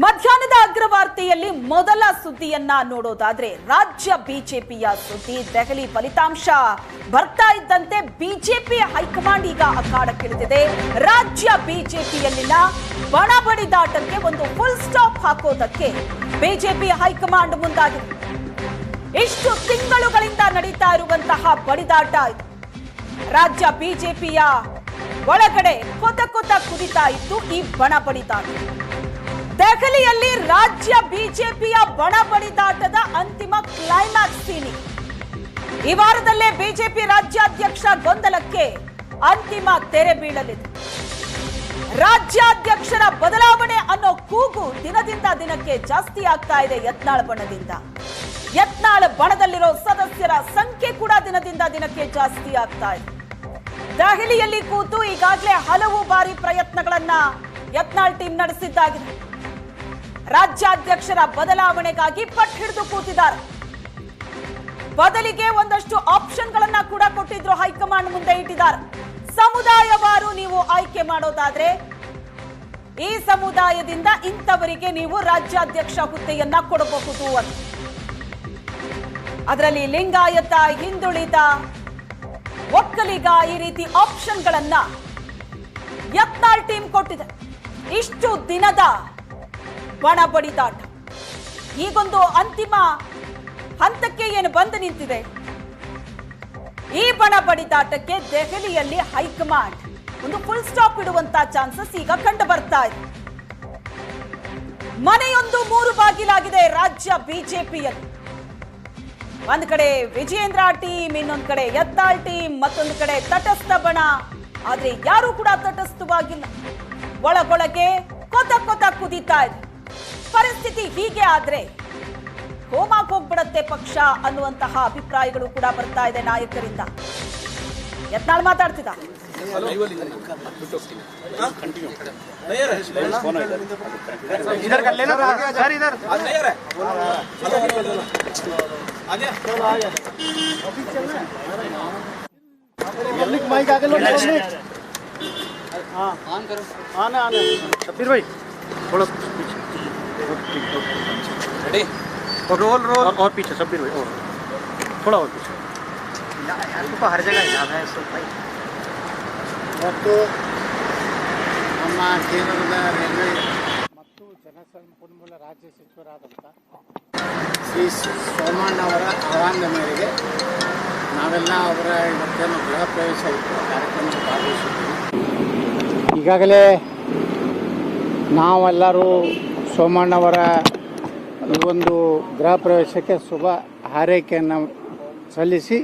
ಮಧ್ಯಾಹ್ನದ ಅಗ್ರವಾರ್ತೆಯಲ್ಲಿ ಮೊದಲ ಸುದ್ದಿಯನ್ನ ನೋಡೋದಾದ್ರೆ ರಾಜ್ಯ ಬಿಜೆಪಿಯ ಸುದ್ದಿ ದೆಹಲಿ ಫಲಿತಾಂಶ. ಬರ್ತಾ ಇದ್ದಂತೆ ಬಿಜೆಪಿ ಹೈಕಮಾಂಡ್ ಈಗ ಅಖಾಡಕ್ಕಿಳಿದಿದೆ ರಾಜ್ಯ ಬಿಜೆಪಿಯಲ್ಲಿನ ಬಣ ಬಡಿದಾಟಕ್ಕೆ ಒಂದು ಫುಲ್ ಸ್ಟಾಪ್ ಹಾಕೋದಕ್ಕೆ ಬಿಜೆಪಿ ಹೈಕಮಾಂಡ್ ಮುಂದಾಗಿದೆ. ಇಷ್ಟು ತಿಂಗಳುಗಳಿಂದ ನಡೀತಾ ಇರುವಂತಹ ಬಡಿದಾಟ ರಾಜ್ಯ ಬಿಜೆಪಿಯ ಒಳಗಡೆ ಕೊತ ಕೊತ ಕುದಿತಾ ಇತ್ತು ಈ ಬಣ ಬಡಿದಾಟ ದೆಹಲಿಯಲ್ಲಿ ರಾಜ್ಯ ಬಿಜೆಪಿಯ ಬಣ ಬಡಿದಾಟದ ಅಂತಿಮ ಕ್ಲೈಮ್ಯಾಕ್ಸ್ ಸೀನಿ ಈ ವಾರದಲ್ಲೇ ಬಿಜೆಪಿ ರಾಜ್ಯಾಧ್ಯಕ್ಷ ಗೊಂದಲಕ್ಕೆ ಅಂತಿಮ ತೆರೆ ಬೀಳಲಿದೆ. ರಾಜ್ಯಾಧ್ಯಕ್ಷರ ಬದಲಾವಣೆ ಅನ್ನೋ ಕೂಗು ದಿನದಿಂದ ದಿನಕ್ಕೆ ಜಾಸ್ತಿ ಆಗ್ತಾ ಇದೆ ಯತ್ನಾಳ್ ಬಣದಿಂದ. ಯತ್ನಾಳ್ ಬಣದಲ್ಲಿರೋ ಸದಸ್ಯರ ಸಂಖ್ಯೆ ಕೂಡ ದಿನದಿಂದ ದಿನಕ್ಕೆ ಜಾಸ್ತಿ ಆಗ್ತಾ ಇದೆ. ದೆಹಲಿಯಲ್ಲಿ ಕೂತು ಈಗಾಗಲೇ ಹಲವು ಬಾರಿ ಪ್ರಯತ್ನಗಳನ್ನ ಯತ್ನಾಳ್ ಟೀಮ್ ನಡೆಸಿದ್ದಾಗಿದೆ. ರಾಜ್ಯಾಧ್ಯಕ್ಷರ ಬದಲಾವಣೆಗಾಗಿ ಪಟ್ಟ ಹಿಡಿದು ಕೂತಿದ್ದಾರೆ. ಬದಲಿಗೆ ಒಂದಷ್ಟು ಆಪ್ಷನ್ಗಳನ್ನ ಕೂಡ ಕೊಟ್ಟಿದ್ರು ಹೈಕಮಾಂಡ್ ಮುಂದೆ ಇಟ್ಟಿದ್ದಾರೆ. ಸಮುದಾಯವಾರು ನೀವು ಆಯ್ಕೆ ಮಾಡೋದಾದ್ರೆ, ಈ ಸಮುದಾಯದಿಂದ ಇಂಥವರಿಗೆ ನೀವು ರಾಜ್ಯಾಧ್ಯಕ್ಷ ಹುದ್ದೆಯನ್ನ ಕೊಡಬಹುದು ಅಂತ. ಅದರಲ್ಲಿ ಲಿಂಗಾಯತ, ಹಿಂದುಳಿದ, ಒಕ್ಕಲಿಗ ಈ ರೀತಿ ಆಪ್ಷನ್ಗಳನ್ನ ಯತ್ನಾಳ್ ಟೀಮ್ ಕೊಟ್ಟಿದೆ. ಇಷ್ಟು ದಿನದ ಬಣ ಬಡಿದಾಟ ಈಗೊಂದು ಅಂತಿಮ ಹಂತಕ್ಕೆ ಏನು ಬಂದು ನಿಂತಿದೆ? ಈ ಬಣ ಬಡಿದಾಟಕ್ಕೆ ದೆಹಲಿಯಲ್ಲಿ ಹೈಕಮಾಂಡ್. ಒಂದು ಫುಲ್ ಸ್ಟಾಪ್ ಇಡುವಂತ ಚಾನ್ಸಸ್ ಈಗ ಕಂಡು ಬರ್ತಾ ಇದೆ. ಮನೆಯೊಂದು ಮೂರು ಬಾಗಿಲಾಗಿದೆ ರಾಜ್ಯ ಬಿಜೆಪಿಯಲ್ಲಿ. ಒಂದ್ ಕಡೆ ವಿಜಯೇಂದ್ರ ಟೀಮ್ ಇನ್ನೊಂದ್ ಕಡೆ ಯತ್ನಾಳ್ ಟೀಮ್ ಮತ್ತೊಂದು ಕಡೆ ತಟಸ್ಥ ಬಣ. ಆದ್ರೆ ಯಾರು ಕೂಡ ತಟಸ್ಥವಾಗಿಲ್ಲ. ಒಳಗೊಳಗೆ ಕೊತ ಕೊತ ಕುದೀತಾ ಇದೆ. ಪರಿಸ್ಥಿತಿ ಹೀಗೆ ಆದ್ರೆ ಹೋಮಾಕ್ ಹೋಗ್ಬಿಡತ್ತೆ ಪಕ್ಷ ಅನ್ನುವಂತಹ ಅಭಿಪ್ರಾಯಗಳು ಕೂಡ ಬರ್ತಾ ಇದೆ ನಾಯಕರಿಂದ. ಯತ್ನಾಳ್ ಮಾತಾಡ್ತಿದ್ದ? ಆನ್ ಕರೋ ಆನೆ ಆನೆ ಶಬೀರ್ ಭಾಯಿ. माइक आगे लो पब्लिक हाँ ऑन करो आना आना शब्बीर भाई थोड़ा पीछे रेडी रोल रोल और, और पीछे शब्बीर भाई और थोड़ा और पीछे यार हर जगह याद है सब भाई ಮತ್ತು ನಮ್ಮ ಕೇಂದ್ರದ ರೈಲ್ವೆ ಮತ್ತು ಜಲಸಂಪನ್ಮೂಲ ರಾಜ್ಯ ಸಚಿವರಾದಂಥ ಶ್ರೀ ಸೋಮಣ್ಣ ಅವರ ಆಹ್ವಾನದ ಮೇರೆಗೆ ನಾವೆಲ್ಲ ಅವರ ಇವತ್ತೇನು ಗೃಹ ಪ್ರವೇಶ ಇತ್ತು ಆ ಕಾರ್ಯಕ್ರಮದಲ್ಲಿ ಭಾಗವಹಿಸಿದ್ದೀವಿ ಈಗಾಗಲೇ ನಾವೆಲ್ಲರೂ ಸೋಮಣ್ಣವರ ಒಂದು ಗೃಹ ಪ್ರವೇಶಕ್ಕೆ ಶುಭ ಹಾರೈಕೆಯನ್ನು ಸಲ್ಲಿಸಿ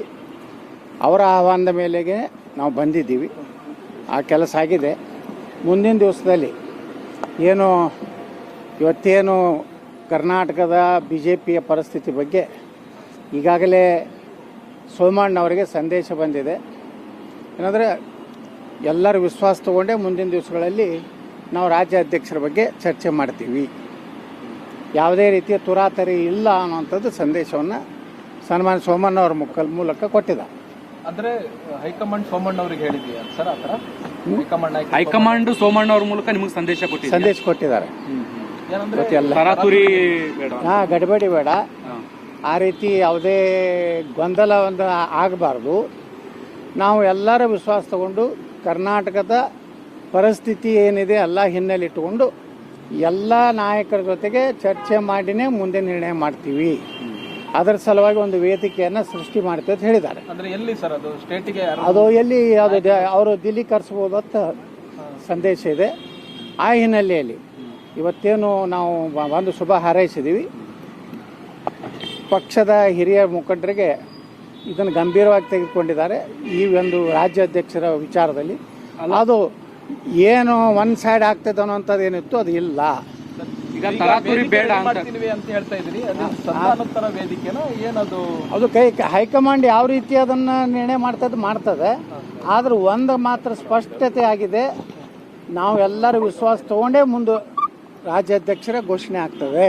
ಅವರ ಆಹ್ವಾನದ ಮೇಲೆಗೆ ನಾವು ಬಂದಿದ್ದೀವಿ. ಆ ಕೆಲಸ ಆಗಿದೆ. ಮುಂದಿನ ದಿವಸದಲ್ಲಿ ಏನು ಇವತ್ತೇನು ಕರ್ನಾಟಕದ ಬಿ ಜೆ ಪಿಯ ಪರಿಸ್ಥಿತಿ ಬಗ್ಗೆ ಈಗಾಗಲೇ ಸೋಮಣ್ಣವರಿಗೆ ಸಂದೇಶ ಬಂದಿದೆ. ಏನಂದರೆ ಎಲ್ಲರೂ ವಿಶ್ವಾಸ ತಗೊಂಡೇ ಮುಂದಿನ ದಿವಸಗಳಲ್ಲಿ ನಾವು ರಾಜ್ಯ ಅಧ್ಯಕ್ಷರ ಬಗ್ಗೆ ಚರ್ಚೆ ಮಾಡ್ತೀವಿ. ಯಾವುದೇ ರೀತಿಯ ತುರಾತರಿ ಇಲ್ಲ ಅನ್ನುವಂಥದ್ದು ಸಂದೇಶವನ್ನು ಸನ್ಮಾನ್ಯ ಸೋಮಣ್ಣ ಅವ್ರ ಮುಖ ಮೂಲಕ ಕೊಟ್ಟಿದ್ದ. ಅಂದ್ರೆ ಹೈಕಮಾಂಡ್ ಸೋಮಣ್ಣ ಅವ್ರಿಗೆ ಹೇಳಿದೀಯ ಸರ್ ಆತರ ಹೈಕಮಾಂಡ್ ಸೋಮಣ್ಣ ಅವ್ರ ಮೂಲಕ ನಿಮಗೆ ಸಂದೇಶ ಕೊಟ್ಟಿದೆ ಸಂದೇಶ ಕೊಟ್ಟಿದ್ದಾರೆ. ಏನಂದ್ರೆ ಇವತ್ತೆಲ್ಲ ತರಾತುರಿ ಬೇಡ. ಹಾ ಗಡಿಬೇಡಿ ಬೇಡ. ಆ ರೀತಿ ಯಾವುದೇ ಗೊಂದಲ ಒಂದು ಆಗಬಾರ್ದು. ನಾವು ಎಲ್ಲರ ವಿಶ್ವಾಸ ತಗೊಂಡು ಕರ್ನಾಟಕದ ಪರಿಸ್ಥಿತಿ ಏನಿದೆ ಎಲ್ಲ ಹಿನ್ನೆಲೆ ಇಟ್ಟುಕೊಂಡು ಎಲ್ಲ ನಾಯಕರ ಜೊತೆಗೆ ಚರ್ಚೆ ಮಾಡಿನೇ ಮುಂದೆ ನಿರ್ಣಯ ಮಾಡ್ತೀವಿ. ಅದರ ಸಲುವಾಗಿ ಒಂದು ವೇದಿಕೆಯನ್ನು ಸೃಷ್ಟಿ ಮಾಡ್ತೀವಿ ಅಂತ ಹೇಳಿದ್ದಾರೆ. ಅಂದ್ರೆ ಎಲ್ಲಿ ಸರ್ ಅದು? ಸ್ಟೇಟಿಗೆ ಅದು ಎಲ್ಲಿ ಅದು ಅವರು ದಿಲ್ಲಿ ಕರೆಸ್ಬೋದು ಅಂತ ಸಂದೇಶ ಇದೆ. ಆ ಹಿನ್ನೆಲೆಯಲ್ಲಿ ಇವತ್ತೇನು ನಾವು ಒಂದು ಶುಭ ಹಾರೈಸಿದ್ದೀವಿ ಪಕ್ಷದ ಹಿರಿಯ ಮುಖಂಡರಿಗೆ ಇದನ್ನು ಗಂಭೀರವಾಗಿ ತೆಗೆದುಕೊಂಡಿದ್ದಾರೆ. ಈ ಒಂದು ರಾಜ್ಯಾಧ್ಯಕ್ಷರ ವಿಚಾರದಲ್ಲಿ ಅದು ಏನು ಒನ್ ಸೈಡ್ ಆಗ್ತದೆ ಅನ್ನೋಂಥದ್ದು ಏನಿತ್ತು ಅದು ಇಲ್ಲ. ಈಗ ತರಾತುರಿ ಬೇಡ ಅಂತ. ಮಾಡ್ತೀವಿ ಅಂತ ಹೇಳ್ತಾ ಇದ್ರಿ ಅದು ಸಂಧಾನೋತ್ತರ ವೇದಿಕೆನ? ಏನದು? ಅದು ಕೈ ಹೈಕಮಾಂಡ್ ಯಾವ ರೀತಿ ಅದನ್ನ ನಿರ್ಣಯ ಮಾಡ್ತದೆ ಮಾಡ್ತದೆ. ಆದ್ರೆ ಒಂದು ಮಾತ್ರ ಸ್ಪಷ್ಟತೆ ಆಗಿದೆ. ನಾವು ಎಲ್ಲರೂ ವಿಶ್ವಾಸ ತಗೊಂಡೇ ಮುಂದೆ ರಾಜ್ಯಾಧ್ಯಕ್ಷರ ಘೋಷಣೆ ಆಗ್ತದೆ.